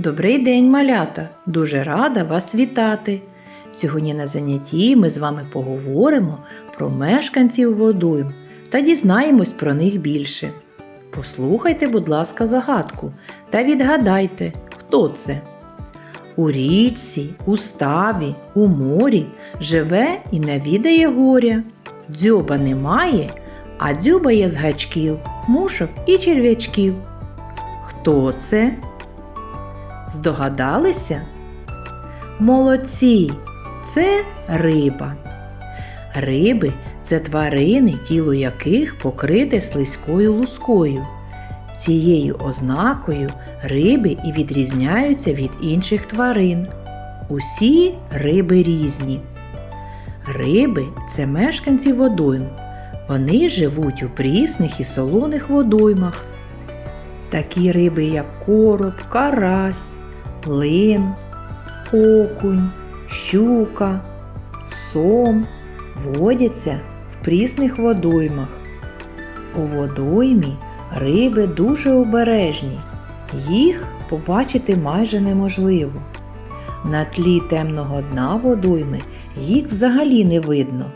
Добрий день, малята! Дуже рада вас вітати! Сьогодні на занятті ми з вами поговоримо про мешканців водойм та дізнаємось про них більше. Послухайте, будь ласка, загадку та відгадайте, хто це. У річці, у ставі, у морі живе і навідає горя. Дзьоба немає, а дзюбає з гачків, мушок і черв'ячків. Хто це? Здогадалися? Молодці! Це риба. Риби це тварини, тіло яких покрите слизькою лускою. Цією ознакою риби і відрізняються від інших тварин. Усі риби різні. Риби це мешканці водойм. Вони живуть у прісних і солоних водоймах. Такі риби, як короб, карась, лин, окунь, щука, сом водяться в прісних водоймах. У водоймі риби дуже обережні, їх побачити майже неможливо. На тлі темного дна водойми їх взагалі не видно.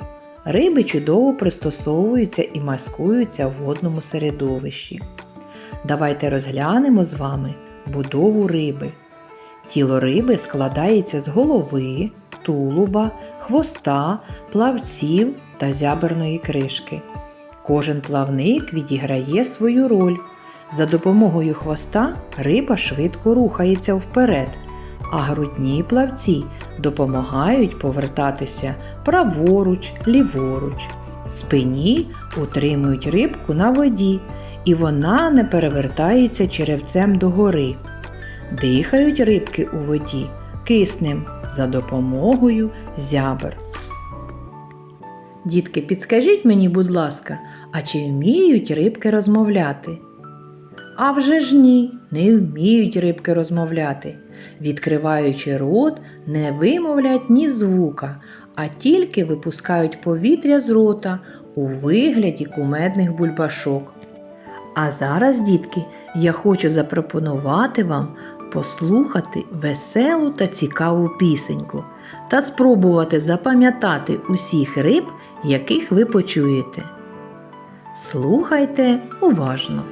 Риби чудово пристосовуються і маскуються в водному середовищі. Давайте розглянемо з вами будову риби. Тіло риби складається з голови, тулуба, хвоста, плавців та зяберної кришки. Кожен плавник відіграє свою роль. За допомогою хвоста риба швидко рухається вперед, а грудні плавці допомагають повертатися праворуч, ліворуч. Спині утримують рибку на воді, і вона не перевертається черевцем догори. Дихають рибки у воді киснем за допомогою зябр. Дітки, підскажіть мені, будь ласка, а чи вміють рибки розмовляти? А вже ж ні, не вміють рибки розмовляти. Відкриваючи рот, не вимовлять ні звука, а тільки випускають повітря з рота у вигляді кумедних бульбашок. А зараз, дітки, я хочу запропонувати вам послухати веселу та цікаву пісеньку та спробувати запам'ятати усіх риб, яких ви почуєте. Слухайте уважно.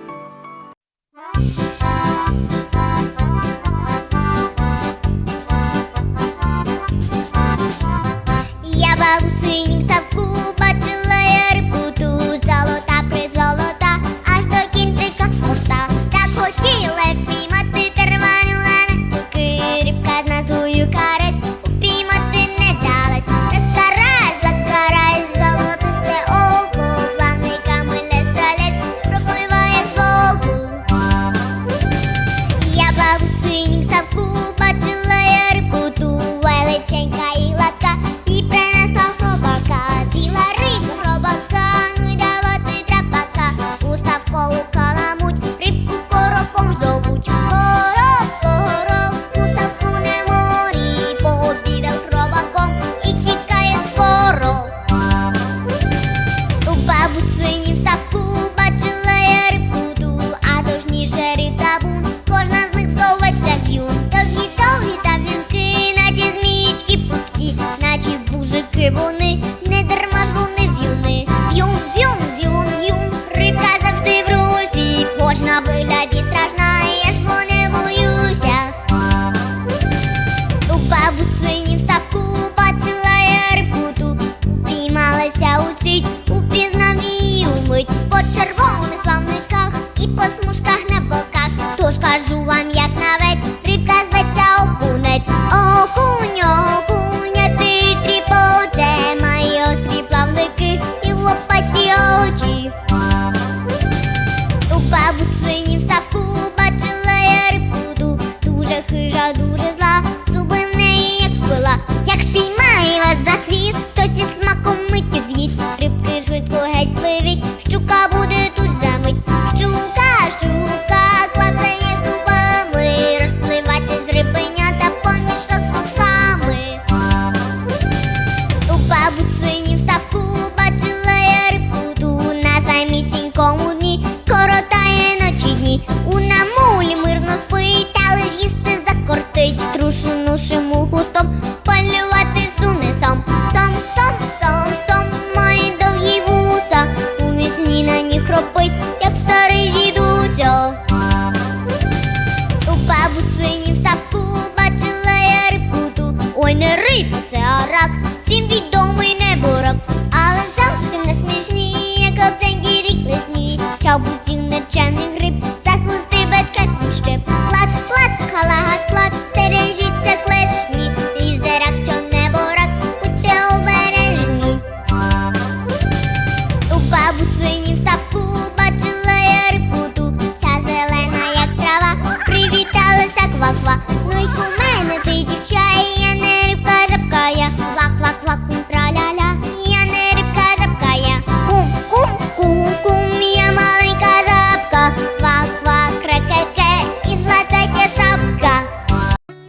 бусинів та в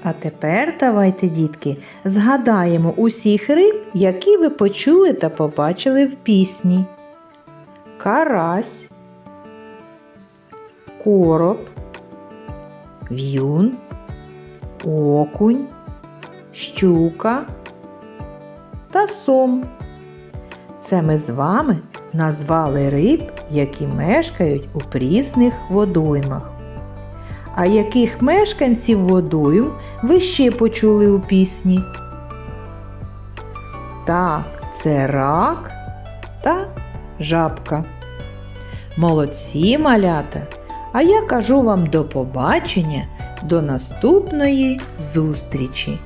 А тепер давайте, дітки, згадаємо усіх риб, які ви почули та побачили в пісні. Карась, короб, в'юн, окунь, щука та сом. Це ми з вами назвали риб, які мешкають у прісних водоймах. А яких мешканців водою ви ще почули у пісні? Так, це рак та жабка. Молодці малята! А я кажу вам до побачення, до наступної зустрічі!